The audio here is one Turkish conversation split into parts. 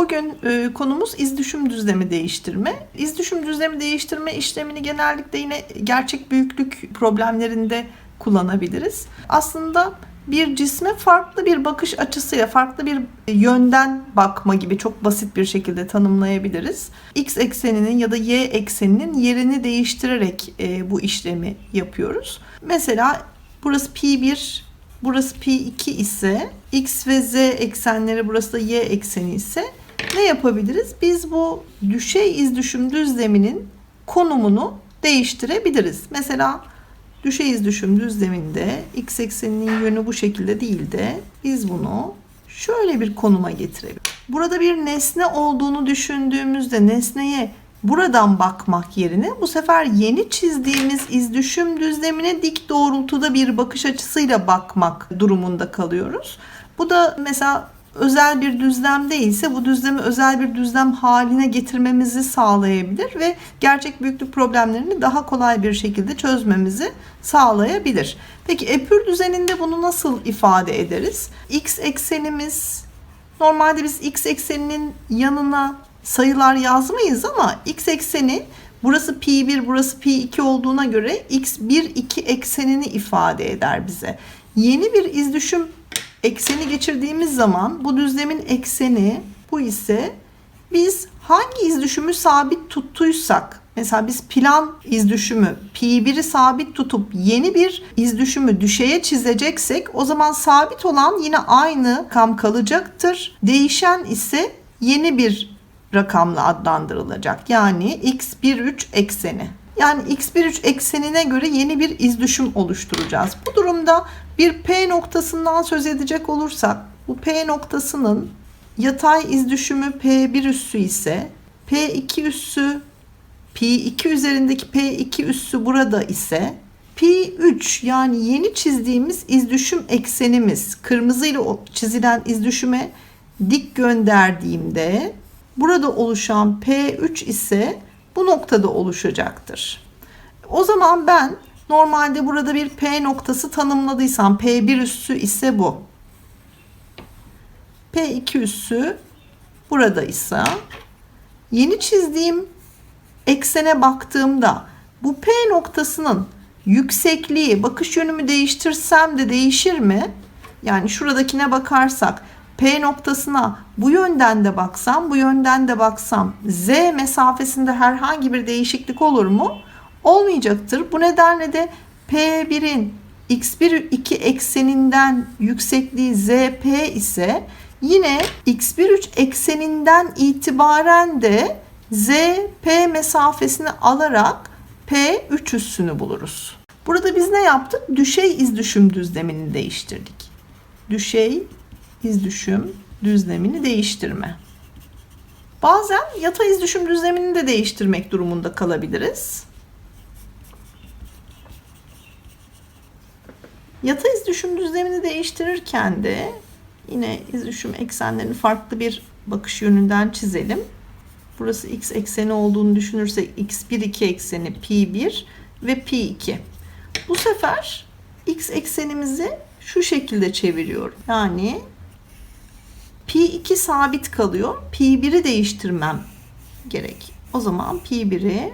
Bugün e, konumuz iz düşüm düzlemi değiştirme. İz düşüm düzlemi değiştirme işlemini genellikle yine gerçek büyüklük problemlerinde kullanabiliriz. Aslında bir cisme farklı bir bakış açısıyla, farklı bir yönden bakma gibi çok basit bir şekilde tanımlayabiliriz. X ekseninin ya da Y ekseninin yerini değiştirerek e, bu işlemi yapıyoruz. Mesela burası P1, burası P2 ise X ve Z eksenleri burası da Y ekseni ise ne yapabiliriz? Biz bu düşey iz düşüm düzleminin konumunu değiştirebiliriz. Mesela düşey iz düşüm düzleminde x ekseninin yönü bu şekilde değil de biz bunu şöyle bir konuma getirelim. Burada bir nesne olduğunu düşündüğümüzde nesneye buradan bakmak yerine bu sefer yeni çizdiğimiz iz düşüm düzlemine dik doğrultuda bir bakış açısıyla bakmak durumunda kalıyoruz. Bu da mesela özel bir düzlem değilse bu düzlemi özel bir düzlem haline getirmemizi sağlayabilir ve gerçek büyüklük problemlerini daha kolay bir şekilde çözmemizi sağlayabilir. Peki epür düzeninde bunu nasıl ifade ederiz? X eksenimiz normalde biz x ekseninin yanına sayılar yazmayız ama x ekseni burası pi1 burası pi2 olduğuna göre x1 2 eksenini ifade eder bize. Yeni bir iz düşüm ekseni geçirdiğimiz zaman bu düzlemin ekseni bu ise biz hangi iz düşümü sabit tuttuysak mesela biz plan iz düşümü pi1'i sabit tutup yeni bir iz düşümü düşeye çizeceksek o zaman sabit olan yine aynı kam kalacaktır. Değişen ise yeni bir rakamla adlandırılacak. Yani x13 ekseni. Yani x13 eksenine göre yeni bir iz düşüm oluşturacağız. Bu durumda bir P noktasından söz edecek olursak bu P noktasının yatay iz düşümü P1 üssü ise P2 üssü P2 üzerindeki P2 üssü burada ise P3 yani yeni çizdiğimiz iz düşüm eksenimiz kırmızıyla çizilen iz düşüme dik gönderdiğimde burada oluşan P3 ise bu noktada oluşacaktır. O zaman ben normalde burada bir P noktası tanımladıysam P1 üssü ise bu. P2 üssü buradaysa yeni çizdiğim eksene baktığımda bu P noktasının yüksekliği bakış yönümü değiştirsem de değişir mi? Yani şuradakine bakarsak P noktasına bu yönden de baksam, bu yönden de baksam Z mesafesinde herhangi bir değişiklik olur mu? Olmayacaktır. Bu nedenle de P1'in x1 2 ekseninden yüksekliği ZP ise yine x1 3 ekseninden itibaren de ZP mesafesini alarak P3 üssünü buluruz. Burada biz ne yaptık? Düşey iz düşüm düzlemini değiştirdik. Düşey iz düşüm düzlemini değiştirme. Bazen yatay iz düşüm düzlemini de değiştirmek durumunda kalabiliriz. Yatay iz düşüm düzlemini değiştirirken de yine iz düşüm eksenlerini farklı bir bakış yönünden çizelim. Burası x ekseni olduğunu düşünürsek x1 2 ekseni p1 ve p2. Bu sefer x eksenimizi şu şekilde çeviriyorum. Yani P2 sabit kalıyor. P1'i değiştirmem gerek. O zaman P1'i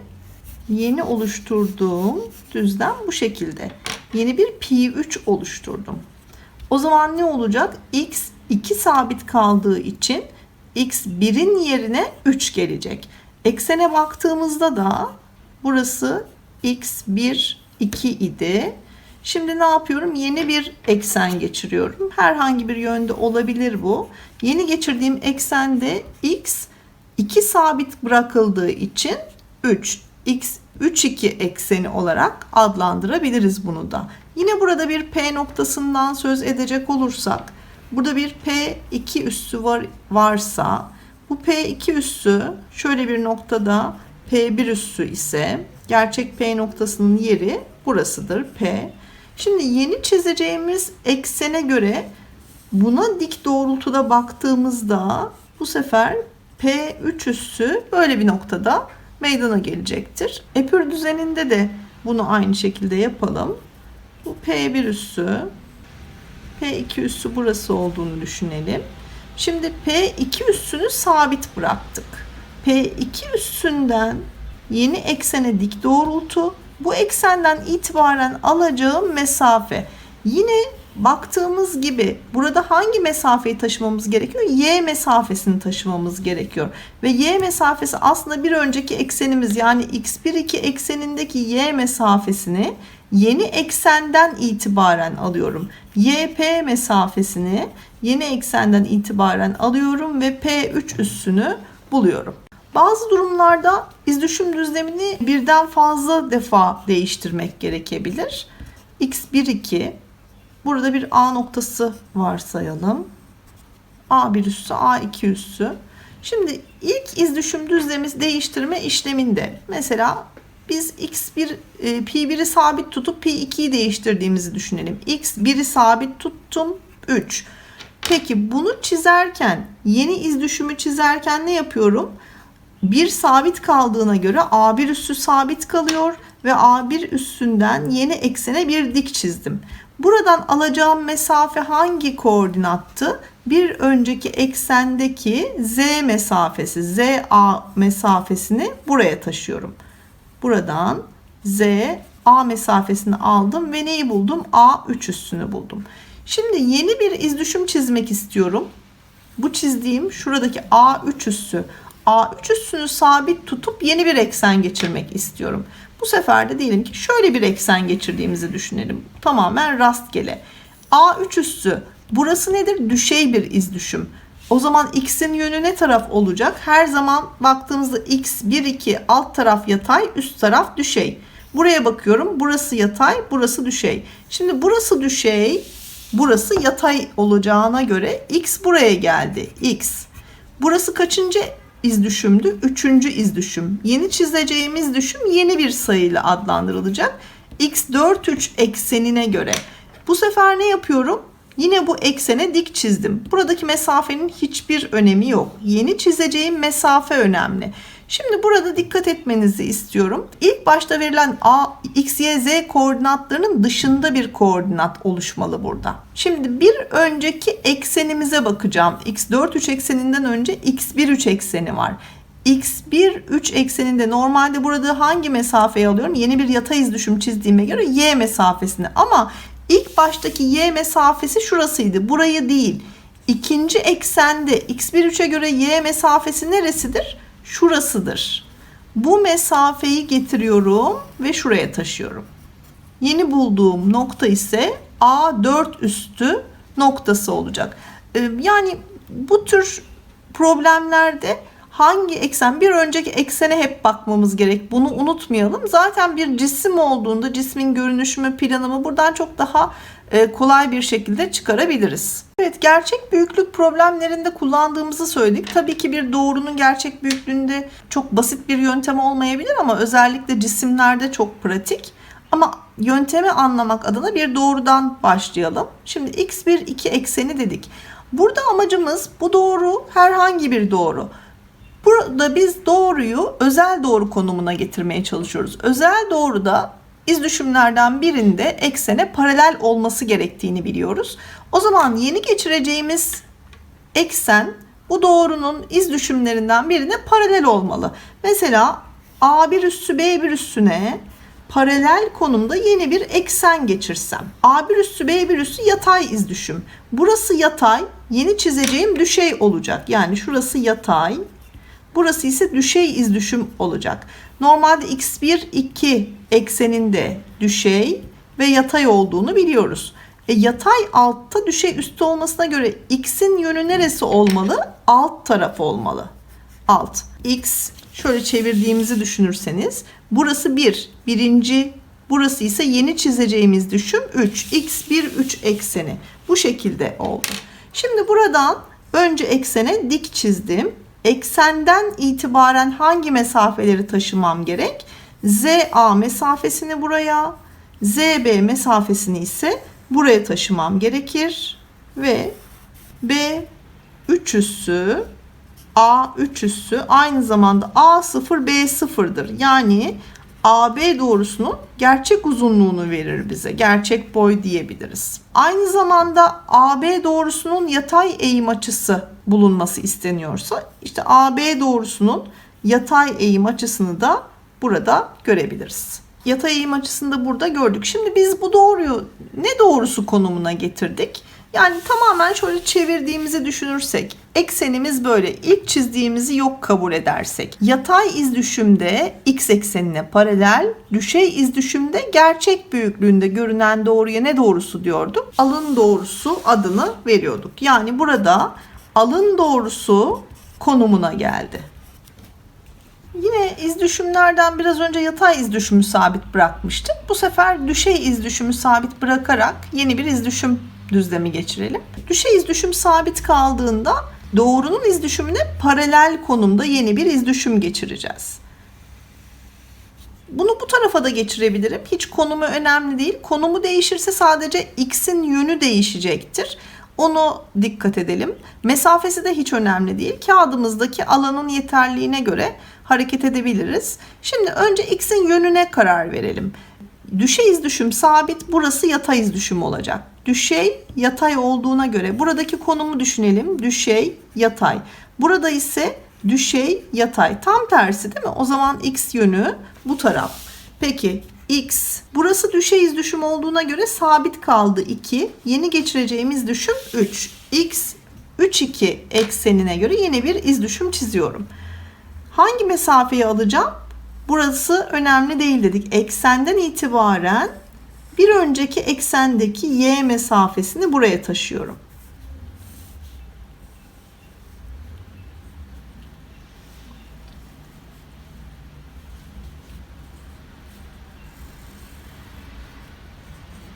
yeni oluşturduğum düzlem bu şekilde. Yeni bir P3 oluşturdum. O zaman ne olacak? X 2 sabit kaldığı için X 1'in yerine 3 gelecek. Eksene baktığımızda da burası X 1 2 idi. Şimdi ne yapıyorum? Yeni bir eksen geçiriyorum. Herhangi bir yönde olabilir bu. Yeni geçirdiğim eksende x 2 sabit bırakıldığı için 3 x 3 2 ekseni olarak adlandırabiliriz bunu da. Yine burada bir P noktasından söz edecek olursak burada bir P2 üssü var, varsa bu P2 üssü şöyle bir noktada P1 üssü ise gerçek P noktasının yeri burasıdır P. Şimdi yeni çizeceğimiz eksene göre buna dik doğrultuda baktığımızda bu sefer P3 üssü böyle bir noktada meydana gelecektir. Epür düzeninde de bunu aynı şekilde yapalım. Bu P1 üssü, P2 üssü burası olduğunu düşünelim. Şimdi P2 üssünü sabit bıraktık. P2 üssünden yeni eksene dik doğrultu. Bu eksenden itibaren alacağım mesafe. Yine baktığımız gibi burada hangi mesafeyi taşımamız gerekiyor? Y mesafesini taşımamız gerekiyor. Ve Y mesafesi aslında bir önceki eksenimiz yani x1 eksenindeki Y mesafesini yeni eksenden itibaren alıyorum. YP mesafesini yeni eksenden itibaren alıyorum ve P3 üssünü buluyorum. Bazı durumlarda iz düşüm düzlemini birden fazla defa değiştirmek gerekebilir. x1 2 Burada bir A noktası varsayalım. A1 üssü, A2 üssü. Şimdi ilk iz düşüm düzlemi değiştirme işleminde mesela biz x1 e, p1'i sabit tutup p2'yi değiştirdiğimizi düşünelim. x1'i sabit tuttum 3. Peki bunu çizerken yeni iz düşümü çizerken ne yapıyorum? Bir sabit kaldığına göre A1 üssü sabit kalıyor ve A1 üssünden yeni eksene bir dik çizdim. Buradan alacağım mesafe hangi koordinattı? Bir önceki eksendeki z mesafesi, za mesafesini buraya taşıyorum. Buradan z a mesafesini aldım ve neyi buldum? a3 üssünü buldum. Şimdi yeni bir iz düşüm çizmek istiyorum. Bu çizdiğim şuradaki a3 üssü. a3 üssünü sabit tutup yeni bir eksen geçirmek istiyorum. Bu sefer de diyelim ki şöyle bir eksen geçirdiğimizi düşünelim. Tamamen rastgele. A3 üssü burası nedir? Düşey bir iz düşüm. O zaman x'in yönü ne taraf olacak? Her zaman baktığımızda x 1 2 alt taraf yatay, üst taraf düşey. Buraya bakıyorum. Burası yatay, burası düşey. Şimdi burası düşey, burası yatay olacağına göre x buraya geldi. x. Burası kaçıncı iz düşümdü. Üçüncü iz düşüm. Yeni çizeceğimiz düşüm yeni bir sayıyla adlandırılacak. x 4 3 eksenine göre. Bu sefer ne yapıyorum? Yine bu eksene dik çizdim. Buradaki mesafenin hiçbir önemi yok. Yeni çizeceğim mesafe önemli. Şimdi burada dikkat etmenizi istiyorum. İlk başta verilen a, x, y, z koordinatlarının dışında bir koordinat oluşmalı burada. Şimdi bir önceki eksenimize bakacağım. x4 3 ekseninden önce x1 3 ekseni var. x1 3 ekseninde normalde burada hangi mesafeyi alıyorum? Yeni bir yatay iz düşüm çizdiğime göre y mesafesini. Ama baştaki y mesafesi şurasıydı. Burayı değil. İkinci eksende x1 3'e göre y mesafesi neresidir? şurasıdır. Bu mesafeyi getiriyorum ve şuraya taşıyorum. Yeni bulduğum nokta ise A4 üstü noktası olacak. Ee, yani bu tür problemlerde hangi eksen bir önceki eksene hep bakmamız gerek. Bunu unutmayalım. Zaten bir cisim olduğunda cismin görünüşümü, planımı buradan çok daha e, kolay bir şekilde çıkarabiliriz. Evet gerçek büyüklük problemlerinde kullandığımızı söyledik. Tabii ki bir doğrunun gerçek büyüklüğünde çok basit bir yöntem olmayabilir ama özellikle cisimlerde çok pratik. Ama yöntemi anlamak adına bir doğrudan başlayalım. Şimdi x1 2 ekseni dedik. Burada amacımız bu doğru herhangi bir doğru. Burada biz doğruyu özel doğru konumuna getirmeye çalışıyoruz. Özel doğruda iz düşümlerden birinde eksene paralel olması gerektiğini biliyoruz. O zaman yeni geçireceğimiz eksen bu doğrunun iz düşümlerinden birine paralel olmalı. Mesela A1 üssü B1 üssüne paralel konumda yeni bir eksen geçirsem. A1 üssü B1 üssü yatay iz düşüm. Burası yatay, yeni çizeceğim düşey olacak. Yani şurası yatay, burası ise düşey iz düşüm olacak. Normalde x1 2 ekseninde düşey ve yatay olduğunu biliyoruz. E, yatay altta düşey üstte olmasına göre x'in yönü neresi olmalı? Alt taraf olmalı. Alt. x şöyle çevirdiğimizi düşünürseniz burası 1. Bir, birinci burası ise yeni çizeceğimiz düşüm 3. x1 3 ekseni. Bu şekilde oldu. Şimdi buradan önce eksene dik çizdim. Eksenden itibaren hangi mesafeleri taşımam gerek? ZA mesafesini buraya, ZB mesafesini ise buraya taşımam gerekir. Ve B 3 üssü A 3 üssü aynı zamanda A0 B0'dır. Yani AB doğrusunun gerçek uzunluğunu verir bize. Gerçek boy diyebiliriz. Aynı zamanda AB doğrusunun yatay eğim açısı bulunması isteniyorsa işte AB doğrusunun yatay eğim açısını da burada görebiliriz. Yatay eğim açısını da burada gördük. Şimdi biz bu doğruyu ne doğrusu konumuna getirdik? Yani tamamen şöyle çevirdiğimizi düşünürsek, eksenimiz böyle ilk çizdiğimizi yok kabul edersek, yatay iz düşümde x eksenine paralel, düşey iz düşümde gerçek büyüklüğünde görünen doğruya ne doğrusu diyorduk? Alın doğrusu adını veriyorduk. Yani burada alın doğrusu konumuna geldi. Yine iz düşümlerden biraz önce yatay iz düşümü sabit bırakmıştık. Bu sefer düşey iz düşümü sabit bırakarak yeni bir iz düşüm düzlemi geçirelim. Düşey iz düşüm sabit kaldığında doğrunun iz düşümüne paralel konumda yeni bir iz düşüm geçireceğiz. Bunu bu tarafa da geçirebilirim. Hiç konumu önemli değil. Konumu değişirse sadece x'in yönü değişecektir. Onu dikkat edelim. Mesafesi de hiç önemli değil. Kağıdımızdaki alanın yeterliğine göre hareket edebiliriz. Şimdi önce x'in yönüne karar verelim. Düşey iz düşüm sabit, burası yatay iz düşüm olacak. Düşey yatay olduğuna göre buradaki konumu düşünelim. Düşey yatay. Burada ise düşey yatay. Tam tersi değil mi? O zaman x yönü bu taraf. Peki x burası düşey iz düşüm olduğuna göre sabit kaldı 2. Yeni geçireceğimiz düşüm 3. x 3 2 eksenine göre yeni bir iz düşüm çiziyorum. Hangi mesafeyi alacağım? Burası önemli değil dedik. Eksenden itibaren bir önceki eksendeki y mesafesini buraya taşıyorum.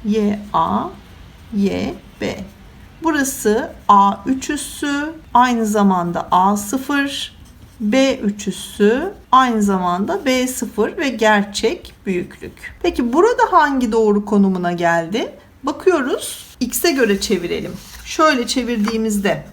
y a y b. Burası a3 üssü aynı zamanda a0 B3 üssü aynı zamanda B0 ve gerçek büyüklük. Peki burada hangi doğru konumuna geldi? Bakıyoruz. X'e göre çevirelim. Şöyle çevirdiğimizde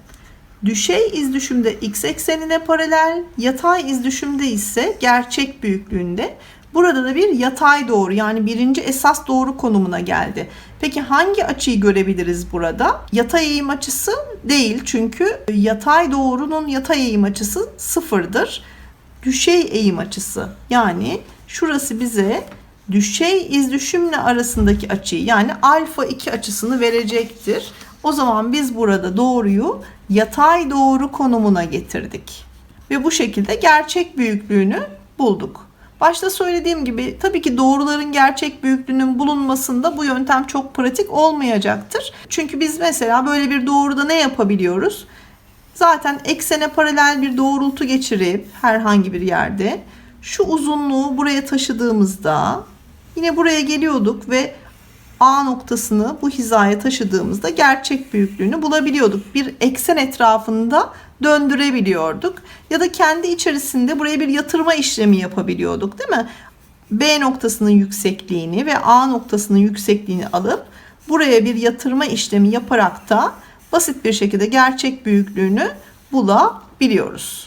düşey iz düşümde x eksenine paralel, yatay iz düşümde ise gerçek büyüklüğünde. Burada da bir yatay doğru yani birinci esas doğru konumuna geldi. Peki hangi açıyı görebiliriz burada? Yatay eğim açısı değil çünkü yatay doğrunun yatay eğim açısı sıfırdır. Düşey eğim açısı yani şurası bize düşey iz düşümle arasındaki açıyı yani alfa 2 açısını verecektir. O zaman biz burada doğruyu yatay doğru konumuna getirdik. Ve bu şekilde gerçek büyüklüğünü bulduk. Başta söylediğim gibi tabii ki doğruların gerçek büyüklüğünün bulunmasında bu yöntem çok pratik olmayacaktır. Çünkü biz mesela böyle bir doğruda ne yapabiliyoruz? Zaten eksene paralel bir doğrultu geçirip herhangi bir yerde şu uzunluğu buraya taşıdığımızda yine buraya geliyorduk ve A noktasını bu hizaya taşıdığımızda gerçek büyüklüğünü bulabiliyorduk. Bir eksen etrafında döndürebiliyorduk. Ya da kendi içerisinde buraya bir yatırma işlemi yapabiliyorduk değil mi? B noktasının yüksekliğini ve A noktasının yüksekliğini alıp buraya bir yatırma işlemi yaparak da basit bir şekilde gerçek büyüklüğünü bulabiliyoruz.